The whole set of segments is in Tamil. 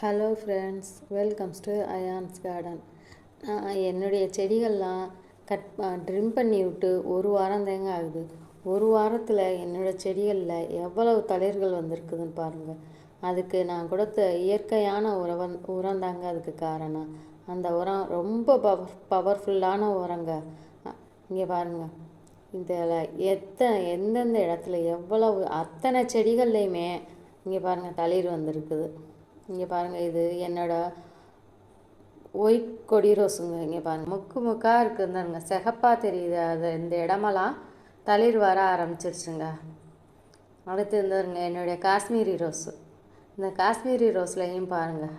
Hello friends welcomes to Ayan's garden நான் என்னுடைய செடிகள்லாம் கட் ட்ரிம் பண்ணி விட்டு ஒரு வாரம் தேங்க ஆகுது. ஒரு வாரத்தில் என்னோடய செடிகளில் எவ்வளவு தளிர்கள் வந்திருக்குதுன்னு பாருங்கள் அதுக்கு நான் கொடுத்த இயற்கையான உரம் உரம் தாங்க அதுக்கு காரணம். அந்த உரம் ரொம்ப பவர் பவர்ஃபுல்லான உரங்க. இங்கே பாருங்கள் இதில் எத்தனை எந்தெந்த இடத்துல எவ்வளவு அத்தனை செடிகள்லையுமே இங்கே பாருங்கள் தளிர் வந்திருக்குது. இங்கே பாருங்கள் இது என்னோடய ஒயிட் கொடி ரோஸுங்க இங்கே பாருங்கள் முக்கு முக்காக இருக்குதுங்க சிகப்பாக தெரியுது அது இந்த இடமெல்லாம் தளிர் வர ஆரம்பிச்சிருச்சுங்க. அடுத்து இருந்ததுங்க என்னுடைய காஷ்மீரி ரோஸு. இந்த காஷ்மீரி ரோஸ்லையும் பாருங்கள்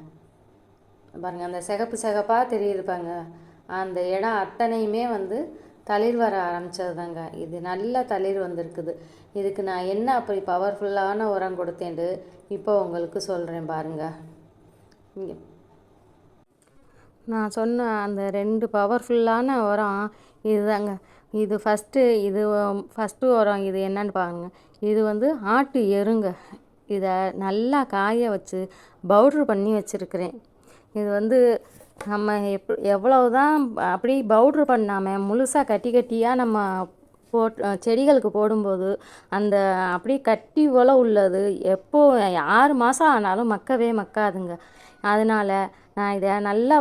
பாருங்கள் அந்த சிகப்பு சிகப்பாக தெரியுது பாருங்க. அந்த இடம் அத்தனையுமே வந்து தளிர் வர ஆரம்பித்தது தாங்க இது நல்ல தளிர் வந்திருக்குது. இதுக்கு நான் என்ன அப்படி பவர்ஃபுல்லான உரம் கொடுத்தேன்ட்டு இப்போ உங்களுக்கு சொல்கிறேன் பாருங்கள் இங்கே. நான் சொன்ன அந்த ரெண்டு பவர்ஃபுல்லான உரம் இதுதாங்க. இது ஃபஸ்ட்டு இது ஃபஸ்ட்டு உரம் இது என்னன்னு பாருங்க. இது வந்து ஆட்டு எருங்க. இதை நல்லா காய வச்சு பவுட்ரு பண்ணி வச்சுருக்கிறேன். இது வந்து நம்ம எப் எவ்வளவு தான் அப்படி பவுட்ரு பண்ணாமல் முழுசாக கட்டி கட்டியாக நம்ம போட் செடிகளுக்கு போடும்போது அந்த அப்படியே கட்டி போல் உள்ளது. எப்போ ஆறு மாதம் ஆனாலும் மக்கவே மக்காதுங்க. அதனால் நான் இதை நல்லா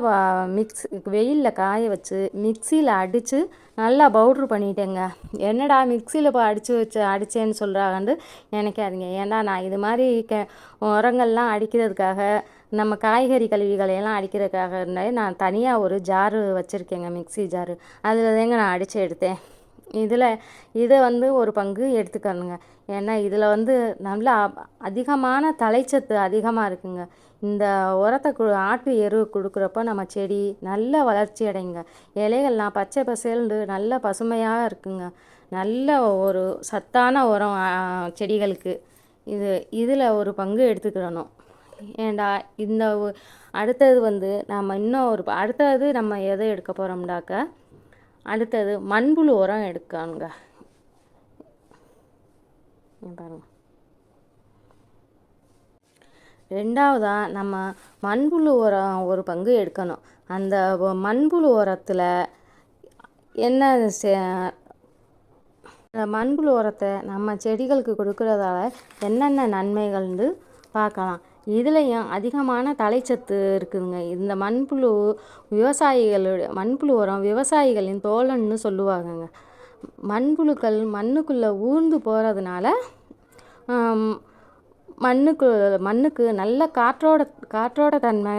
மிக்ஸ் வெயிலில் காய வச்சு மிக்சியில் அடித்து நல்லா பவுட்ரு பண்ணிட்டேங்க. என்னடா மிக்சியில் இப்போ அடித்து வச்சு அடித்தேன்னு சொல்கிறாங்கன்னு நினைக்காதீங்க. ஏன்னா நான் இது மாதிரி க உரங்கள்லாம் அடிக்கிறதுக்காக நம்ம காய்கறி கழுவிகளையெல்லாம் அடிக்கிறதுக்காக இருந்தாலே நான் தனியாக ஒரு ஜாரு வச்சுருக்கேங்க மிக்சி ஜாரு. அதில் தாங்க நான் அடித்து எடுத்தேன். இதில் இதை வந்து ஒரு பங்கு எடுத்துக்கணுங்க. ஏன்னா இதில் வந்து நல்லா அதிகமான தலைச்சத்து அதிகமாக இருக்குங்க. இந்த உரத்தை கு ஆட்டு எரு கொடுக்குறப்ப நம்ம செடி நல்ல வளர்ச்சி அடைங்க இலைகள்லாம் பச்சை பசேல்னு நல்ல பசுமையாக இருக்குங்க. நல்ல ஒரு சத்தான உரம் செடிகளுக்கு. இது இதில் ஒரு பங்கு எடுத்துக்கிடணும் ஏண்டா இந்த அடுத்தது வந்து நம்ம இன்னும் ஒரு அடுத்தது நம்ம எதை எடுக்க போகிறோம்னாக்க அடுத்தது மண்புழு உரம் எடுக்கணுங்க பாருங்க. ரெண்டாவதாக நம்ம மண்புழு உரம் ஒரு பங்கு எடுக்கணும். அந்த மண்புழு உரத்தில் என்ன மண்புழு உரத்தை நம்ம செடிகளுக்கு கொடுக்கறதால என்னென்ன நன்மைகள்னு பார்க்கலாம். இதுலேயும் அதிகமான தலைச்சத்து இருக்குதுங்க. இந்த மண்புழு விவசாயிகளுடைய மண்புழு உரம் விவசாயிகளின் தோழன்னு சொல்லுவாங்கங்க. மண்புழுக்கள் மண்ணுக்குள்ளே ஊர்ந்து போகிறதுனால மண்ணுக்கு மண்ணுக்கு நல்ல காற்றோட காற்றோட தன்மை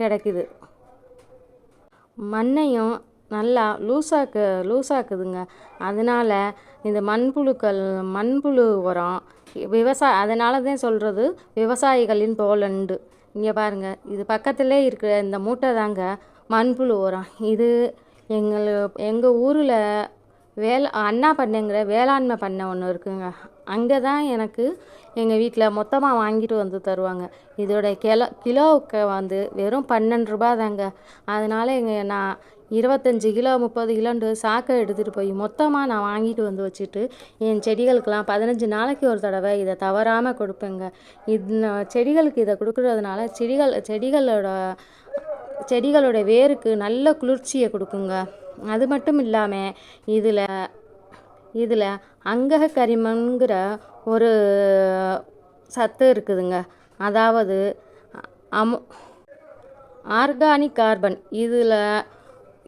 கிடைக்குது. மண்ணையும் நல்லா லூஸாக்கு லூஸாக்குதுங்க அதனால் இந்த மண்புழுக்கள் மண்புழு உரம் விவசாய அதனால தான் சொல்கிறது விவசாயிகளின் தோலண்டு இங்கே பாருங்கள் இது பக்கத்திலே இருக்கிற இந்த மூட்டை தாங்க மண்புழு உரம். இது எங்கள் எங்கள் ஊரில் வேளா அண்ணா பண்ணைங்கிற வேளாண்மை பண்ணை ஒன்று இருக்குங்க. அங்கே தான் எனக்கு எங்கள் வீட்டில் மொத்தமாக வாங்கிட்டு வந்து தருவாங்க. இதோட கிலோ கிலோவுக்கு வந்து வெறும் பன்னெண்டு ரூபா தாங்க. அதனால் எங்கள் நான் இருபத்தஞ்சி கிலோ முப்பது கிலோன்ட்டு சாக்கை எடுத்துகிட்டு போய் மொத்தமாக நான் வாங்கிட்டு வந்து வச்சுட்டு என் செடிகளுக்கெலாம் பதினஞ்சு நாளைக்கு ஒரு தடவை இதை தவறாமல் கொடுப்பேங்க. இது செடிகளுக்கு இதை கொடுக்குறதுனால செடிகள் செடிகளோட செடிகளோட வேருக்கு நல்ல குளிர்ச்சியை கொடுக்குங்க. அது மட்டும் இல்லாமல் இதில் இதில் அங்கக கரிமங்கிற ஒரு சத்து இருக்குதுங்க. அதாவது அமு ஆர்கானிக் கார்பன். இதில்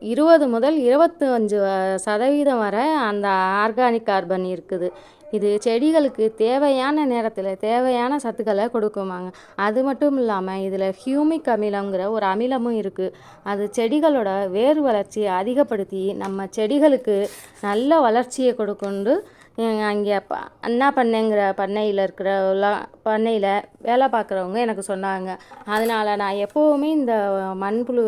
இருபது முதல் இருபத்தி அஞ்சு சதவீதம் வரை அந்த ஆர்கானிக் கார்பன் இருக்குது. இது செடிகளுக்கு தேவையான நேரத்தில் தேவையான சத்துக்களை கொடுக்குமாங்க. அது மட்டும் இல்லாமல் இதில் ஹியூமிக் அமிலங்கிற ஒரு அமிலமும் இருக்குது அது செடிகளோட வேர் வளர்ச்சியை அதிகப்படுத்தி நம்ம செடிகளுக்கு நல்ல வளர்ச்சியை கொடுக்குண்டு அங்கே ப அண்ணா பண்ணைங்கிற பண்ணையில் இருக்கிற பண்ணையில் வேலை பார்க்குறவங்க எனக்கு சொன்னாங்க. அதனால் நான் எப்போவுமே இந்த மண்புழு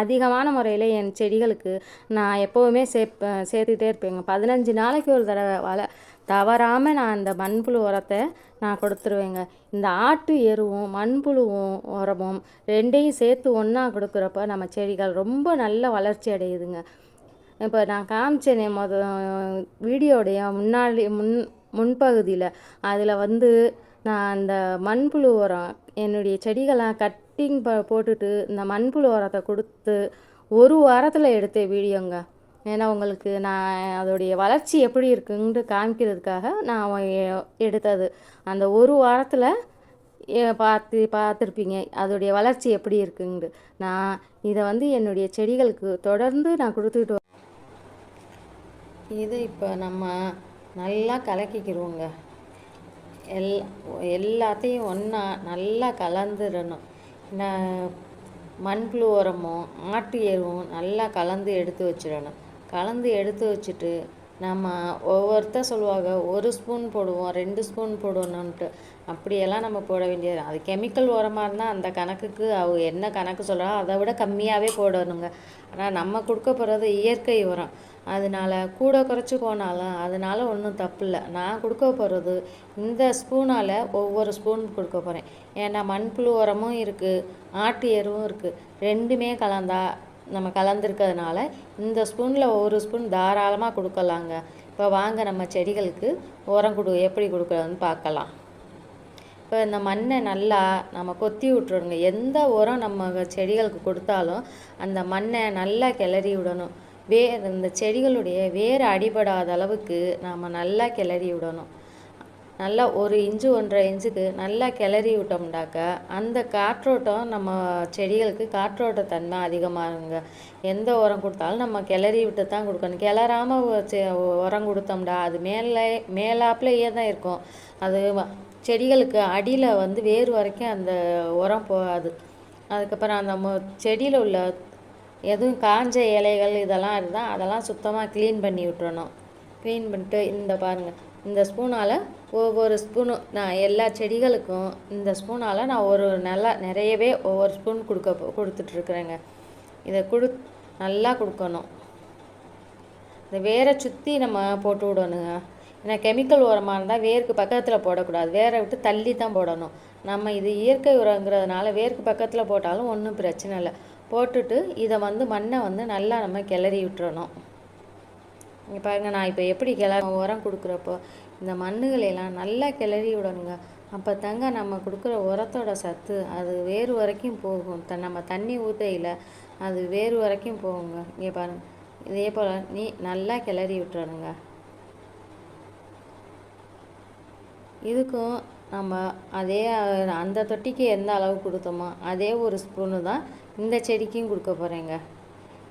அதிகமான முறையில் என் செடிகளுக்கு நான் எப்போவுமே சேப் சேர்த்துக்கிட்டே இருப்பேங்க. பதினஞ்சு நாளைக்கு ஒரு தடவை வள தவறாமல் நான் அந்த மண்புழு உரத்தை நான் கொடுத்துருவேங்க. இந்த ஆட்டு எருவும் மண்புழுவும் உரமும் ரெண்டையும் சேர்த்து ஒன்றா கொடுக்குறப்ப நம்ம செடிகள் ரொம்ப நல்ல வளர்ச்சி அடையுதுங்க. இப்போ நான் காமிச்சேனே மொத வீடியோடைய முன்னாடி முன் முன்பகுதியில். அதில் வந்து நான் அந்த மண்புழு உரம் என்னுடைய செடிகள்லாம் கட்டிங் ப போட்டுட்டு இந்த மண்புழு உரத்தை கொடுத்து ஒரு வாரத்தில் எடுத்த வீடியோங்க. ஏன்னா உங்களுக்கு நான் அதோடைய வளர்ச்சி எப்படி இருக்குன்ட்டு காமிக்கிறதுக்காக நான் எ- எடுத்தது. அந்த ஒரு வாரத்தில் ஏ- பார்த்து பார்த்துருப்பீங்க. அதோடைய வளர்ச்சி எப்படி இருக்குன்ட்டு நான் இதை வந்து என்னுடைய செடிகளுக்கு தொடர்ந்து நான் கொடுத்துக்கிட்டு இது இப்போ நம்ம நல்லா கலக்கிக்கிடுவோங்க எல் எல்லாத்தையும் ஒன்றா நல்லா கலந்துடணும் நான் மண்புழு உரமும் ஆட்டு எருவும் நல்லா கலந்து எடுத்து வச்சிடணும். கலந்து எடுத்து வச்சுட்டு நம்ம ஒவ்வொருத்தர் சொல்லுவாங்க ஒரு ஸ்பூன் போடுவோம் ரெண்டு ஸ்பூன் போடணுன்ட்டு அப்படியெல்லாம் நம்ம போட வேண்டியது. அது கெமிக்கல் உரமாக இருந்தால் அந்த கணக்குக்கு அவ என்ன கணக்கு சொல்கிறாங்க அதை விட கம்மியாகவே போடணுங்க. ஆனால் நம்ம கொடுக்க போகிறது இயற்கை உரம். அதனால கூட குறைச்சி போனாலும் அதனால் ஒன்றும் தப்பு இல்லை. நான் கொடுக்க போகிறது இந்த ஸ்பூனால் ஒவ்வொரு ஸ்பூன் கொடுக்க போகிறேன் ஏன்னா மண்புழு உரமும் இருக்குது ஆட்டு எருவும் இருக்குது ரெண்டுமே கலந்தால் நம்ம கலந்துருக்கிறதுனால இந்த ஸ்பூனில் ஒரு ஸ்பூன் தாராளமாக கொடுக்கலாங்க. இப்போ வாங்க நம்ம செடிகளுக்கு உரம் கொடு எப்படி கொடுக்குறதுன்னு பார்க்கலாம். இப்போ இந்த மண்ணை நல்லா நம்ம கொத்தி விட்டுருங்க எந்த உரம் நம்ம செடிகளுக்கு கொடுத்தாலும் அந்த மண்ணை நல்லா கிளறி விடணும். வே இந்த செடிகளுடைய வேர் அடிபடாத அளவுக்கு நாம் நல்லா கிளறி விடணும். நல்லா ஒரு இன்ச்சு ஒன்றரை இன்ச்சுக்கு நல்லா கிளறி விட்டோம்னாக்கா அந்த காற்றோட்டம் நம்ம செடிகளுக்கு காற்றோட்ட தன்மை அதிகமாகுங்க. எந்த உரம் கொடுத்தாலும் நம்ம கிளறி விட்டு தான் கொடுக்கணும். கிளறாமல் செ- உரம் கொடுத்தோம்டா அது மேலே மேலாப்புலையே தான் இருக்கும். அது செடிகளுக்கு அடியில் வந்து வேர் வரைக்கும் அந்த உரம் போகாது. அதுக்கப்புறம் அந்த மொ செடியில் உள்ள எதுவும் காஞ்ச இலைகள் இதெல்லாம் இருந்தால் அதெல்லாம் சுத்தமாக க்ளீன் பண்ணி விட்டுறணும். க்ளீன் பண்ணிட்டு இந்த பாருங்கள் இந்த ஸ்பூனால் ஒவ்வொரு ஸ்பூனும் நான் எல்லா செடிகளுக்கும் இந்த ஸ்பூனால் நான் ஒரு நல்லா நிறையவே ஒவ்வொரு ஸ்பூன் கொடுக்க கொடுத்துட்ருக்குறேங்க. இதை கொடு நல்லா கொடுக்கணும். இந்த வேரை சுற்றி நம்ம போட்டு விடணுங்க. ஏன்னா கெமிக்கல் உரமாக இருந்தால் வேருக்கு பக்கத்தில் போடக்கூடாது. வேரை விட்டு தள்ளி தான் போடணும். நம்ம இது இயற்கை உரங்கிறதுனால வேருக்கு பக்கத்தில் போட்டாலும் ஒன்றும் பிரச்சனை இல்லை. போட்டுட்டு இதை வந்து மண்ணை வந்து நல்லா நம்ம கிளறி விட்டுறணும். இங்கே பாருங்கள் நான் இப்போ எப்படி கிள உரம் கொடுக்குறப்போ இந்த மண்ணுகளையெல்லாம் நல்லா கிளறி விடணுங்க. அப்போ தாங்க நம்ம கொடுக்குற உரத்தோட சத்து அது வேறு வரைக்கும் போகும். த நம்ம தண்ணி ஊற்றையில் அது வேறு வரைக்கும் போகுங்க. இங்கே பாருங்க இதே போல் நீ நல்லா கிளறி விட்டுறணுங்க. இதுக்கும் நம்ம அதே அந்த தொட்டிக்கு எந்த அளவு கொடுத்தோமோ அதே ஒரு ஸ்பூனு தான் இந்த செடிக்கும் கொடுக்க போகிறேங்க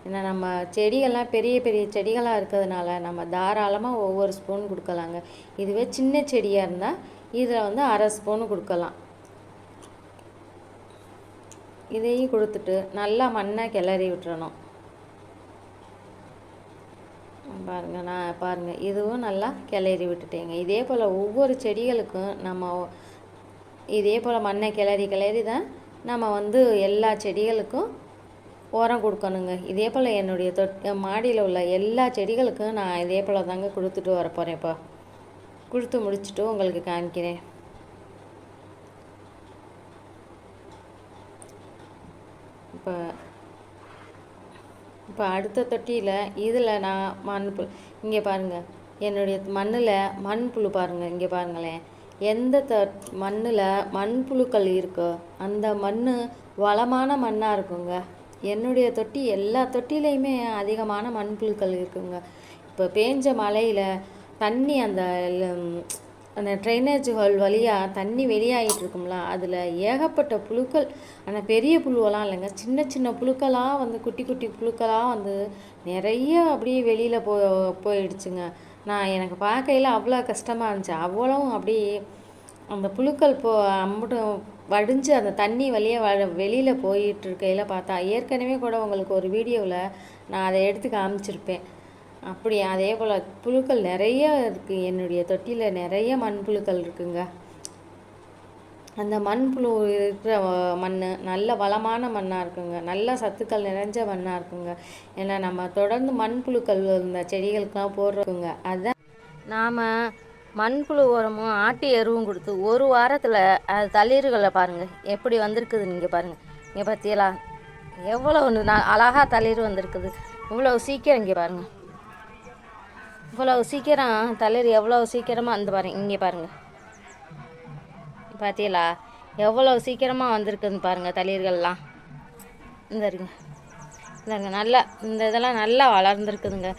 ஏன்னா நம்ம செடிகள்லாம் பெரிய பெரிய செடிகளாக இருக்கிறதுனால நம்ம தாராளமாக ஒவ்வொரு ஸ்பூன் கொடுக்கலாங்க. இதுவே சின்ன செடியாக இருந்தால் இதில் வந்து அரை ஸ்பூன் கொடுக்கலாம். இதையும் கொடுத்துட்டு நல்லா மண்ணை கிளறி விட்டுறணும். பாருங்க நான் பாருங்க இதுவும் நல்லா கிளறி விட்டுட்டேங்க. இதே போல் ஒவ்வொரு செடிகளுக்கும் நம்ம இதே போல் மண்ணை கிளறி கிளறி தான் நம்ம வந்து எல்லா செடிகளுக்கும் உரம் கொடுக்கணுங்க. இதே போல் என்னுடைய தொட் மாடியில் உள்ள எல்லா செடிகளுக்கும் நான் இதே போல் தாங்க கொடுத்துட்டு வர போகிறேன் இப்போ. கொடுத்து முடிச்சுட்டு உங்களுக்கு காமிக்கிறேன். இப்போ இப்போ அடுத்த தொட்டியில் இதில் நான் மண் புல் இங்கே பாருங்கள் என்னுடைய மண்ணில் மண்புழு பாருங்கள் இங்கே பாருங்களேன். எந்த த மண்ணில் மண்புழுக்கள் இருக்கோ அந்த மண் வளமான மண்ணாக இருக்குங்க. என்னுடைய தொட்டி எல்லா தொட்டிலையுமே அதிகமான மண்புழுக்கள் இருக்குங்க. இப்போ பேஞ்ச மழையில் தண்ணி அந்த அந்த ட்ரைனேஜ் ஹோல் வழியாக தண்ணி வெளியாகிட்டு இருக்கும்ல அதில் ஏகப்பட்ட புழுக்கள் ஆனால் பெரிய புழுவெல்லாம் இல்லைங்க. சின்ன சின்ன புழுக்களாக வந்து குட்டி குட்டி புழுக்களாக வந்து நிறைய அப்படியே வெளியில் போ போயிடுச்சுங்க. நான் எனக்கு பார்க்கையில அவ்வளோ கஷ்டமாக இருந்துச்சு. அவ்வளவும் அப்படியே அந்த புழுக்கள் போ அம்பட்டும் வடிஞ்சு அந்த தண்ணி வழியே வ வெளியில் போயிட்டு இருக்கையில் பார்த்தா ஏற்கனவே கூட உங்களுக்கு ஒரு வீடியோவில் நான் அதை எடுத்து காமிச்சிருப்பேன். அப்படி அதே போல் புழுக்கள் நிறைய இருக்குது என்னுடைய தொட்டியில். நிறைய மண்புழுக்கள் இருக்குங்க. அந்த மண்புழு இருக்கிற மண் நல்ல வளமான மண்ணாக இருக்குங்க. நல்ல சத்துக்கள் நிறைஞ்ச மண்ணாக இருக்குங்க. ஏன்னா நம்ம தொடர்ந்து மண்புழுக்கள் இந்த செடிகளுக்கெல்லாம் போடுறோங்க அதுதான் நாம் மண்புழு உரமும் ஆட்டு எருவும் கொடுத்து ஒரு வாரத்தில் அது தளிர்களை பாருங்கள் எப்படி வந்திருக்குது நீங்கள் பாருங்கள் இங்கே பார்த்தீங்களா எவ்வளோ ஒன்று நான் அழகாக தளிர் வந்திருக்குது. இவ்வளோ சீக்கிரம் இங்கே பாருங்கள் இவ்வளோ சீக்கிரம் தளிர் எவ்வளோ சீக்கிரமாக வந்து பாருங்க. இங்கே பாருங்கள் பார்த்தீங்களா எவ்வளோ சீக்கிரமாக வந்திருக்குன்னு பாருங்கள் தளிர்கள்லாம். இந்த இருங்க இந்த நல்லா இந்த இதெல்லாம் நல்லா வளர்ந்துருக்குதுங்க.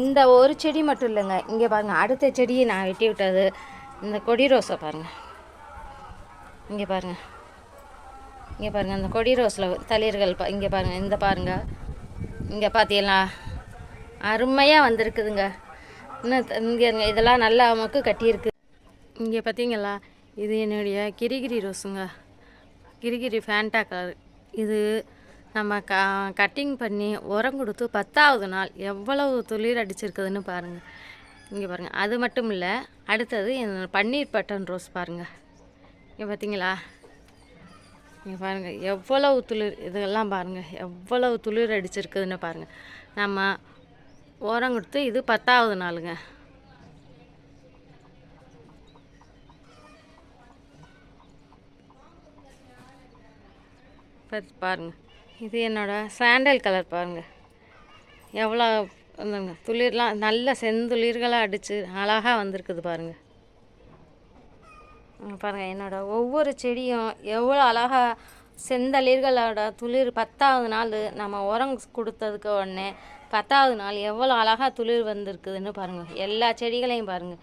இந்த ஒரு செடி மட்டும் இல்லைங்க. இங்கே பாருங்கள் அடுத்த செடியை நான் வெட்டி விட்டது. இந்த கொடி ரோஸை பாருங்கள் இங்கே பாருங்கள் இங்கே பாருங்கள் இந்த கொடி ரோஸில் தளிர்கள் பா இங்கே பாருங்கள் இந்த பாருங்கள் இங்கே பார்த்தீங்களா அருமையாக வந்திருக்குதுங்க. இன்னும் இங்கே இதெல்லாம் நல்லா நமக்கு கட்டியிருக்கு. இங்கே பார்த்தீங்களா இது என்னுடைய கிரிகிரி ரோஸுங்க. கிரிகிரி ஃபேண்டா கலர். இது நம்ம க கட்டிங் பண்ணி உரம் கொடுத்து பத்தாவது நாள் எவ்வளவு துளிர் அடிச்சிருக்குதுன்னு பாருங்கள் இங்கே பாருங்கள் அது மட்டும் இல்லை அடுத்தது பன்னீர் பட்டன் ரோஸ் பாருங்கள் இங்கே பார்த்தீங்களா இங்கே பாருங்கள் எவ்வளவு துளிர் இதெல்லாம் பாருங்கள் எவ்வளவு துளிர் அடிச்சிருக்குதுன்னு பாருங்கள் நம்ம உரம் கொடுத்து இது பத்தாவது நாளுங்க. பாருங்கள் இது என்னோடய சாண்டல் கலர் பாருங்கள் எவ்வளோ வந்துங்க துளிர்லாம் நல்ல செந்துளிர்களாக அடித்து அழகாக வந்திருக்குது பாருங்கள் பாருங்கள் என்னோடய என்னோட ஒவ்வொரு செடியும் எவ்வளோ அழகாக செந்தளிர்களோட துளிர் பத்தாவது நாள் நம்ம உரம் கொடுத்ததுக்கு உடனே பத்தாவது நாள் எவ்வளோ அழகாக துளிர் வந்திருக்குதுன்னு பாருங்கள் எல்லா செடிகளையும் பாருங்கள்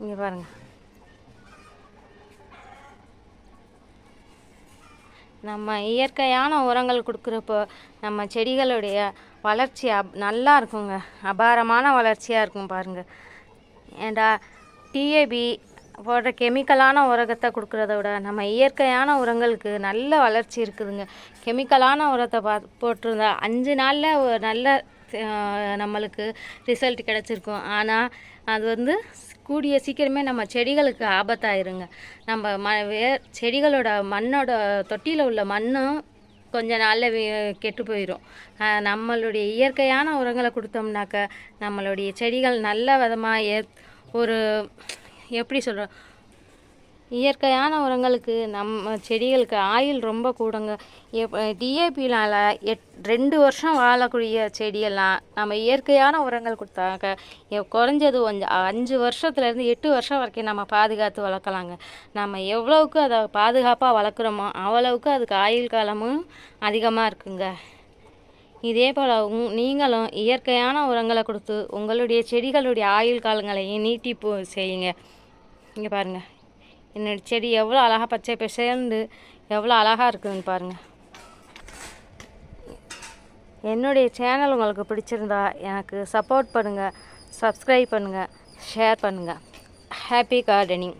இங்கே பாருங்கள் நம்ம இயற்கையான உரங்கள் கொடுக்குறப்போ நம்ம செடிகளுடைய வளர்ச்சி அப் நல்லா இருக்குங்க. அபாரமான வளர்ச்சியாக இருக்கும் பாருங்கள் ஏண்டா டிஏபி போடுற கெமிக்கலான உரத்தை கொடுக்குறத விட நம்ம இயற்கையான உரங்களுக்கு நல்ல வளர்ச்சி இருக்குதுங்க. கெமிக்கலான உரத்தை பா போட்டிருந்தா அஞ்சு நாளில் ஒரு நல்ல நம்மளுக்கு ரிசல்ட் கிடச்சிருக்கும். ஆனால் அது வந்து கூடிய சீக்கிரமே நம்ம செடிகளுக்கு ஆபத்தாயிருங்க. நம்ம ம வே செடிகளோட மண்ணோட தொட்டியில் உள்ள மண்ணும் கொஞ்ச நாளில் கெட்டு போயிடும் நம்மளுடைய இயற்கையான உரங்களை கொடுத்தோம்னாக்க நம்மளுடைய செடிகள் நல்ல விதமாக ஏ ஒரு எப்படி சொல்கிறோம் இயற்கையான உரங்களுக்கு நம்ம செடிகளுக்கு ஆயுள் ரொம்ப கூடங்க. டிஏபினால் எட் ரெண்டு வருஷம் வாழக்கூடிய செடியெல்லாம் நம்ம இயற்கையான உரங்கள் கொடுத்தாக்க குறைஞ்சது கொஞ்சம் அஞ்சு வருஷத்துலேருந்து எட்டு வருஷம் வரைக்கும் நம்ம பாதுகாத்து வளர்க்கலாங்க. நம்ம எவ்வளவுக்கு அதை பாதுகாப்பாக வளர்க்குறோமோ அவ்வளவுக்கு அதுக்கு ஆயுள் காலமும் அதிகமாக இருக்குங்க. இதே போல் நீங்களும் இயற்கையான உரங்களை கொடுத்து உங்களுடைய செடிகளுடைய ஆயுள் காலங்களையும் நீட்டிப்பு செய்யுங்க. இங்கே பாருங்கள் என்னோடய செடி எவ்வளோ அழகாக பச்சை பசேர்ந்து எவ்வளோ அழகாக இருக்குதுன்னு பாருங்கள் என்னுடைய சேனல் உங்களுக்கு பிடிச்சிருந்தா எனக்கு சப்போர்ட் பண்ணுங்கள் சப்ஸ்கிரைப் பண்ணுங்கள் ஷேர் பண்ணுங்கள் ஹாப்பி கார்டனிங்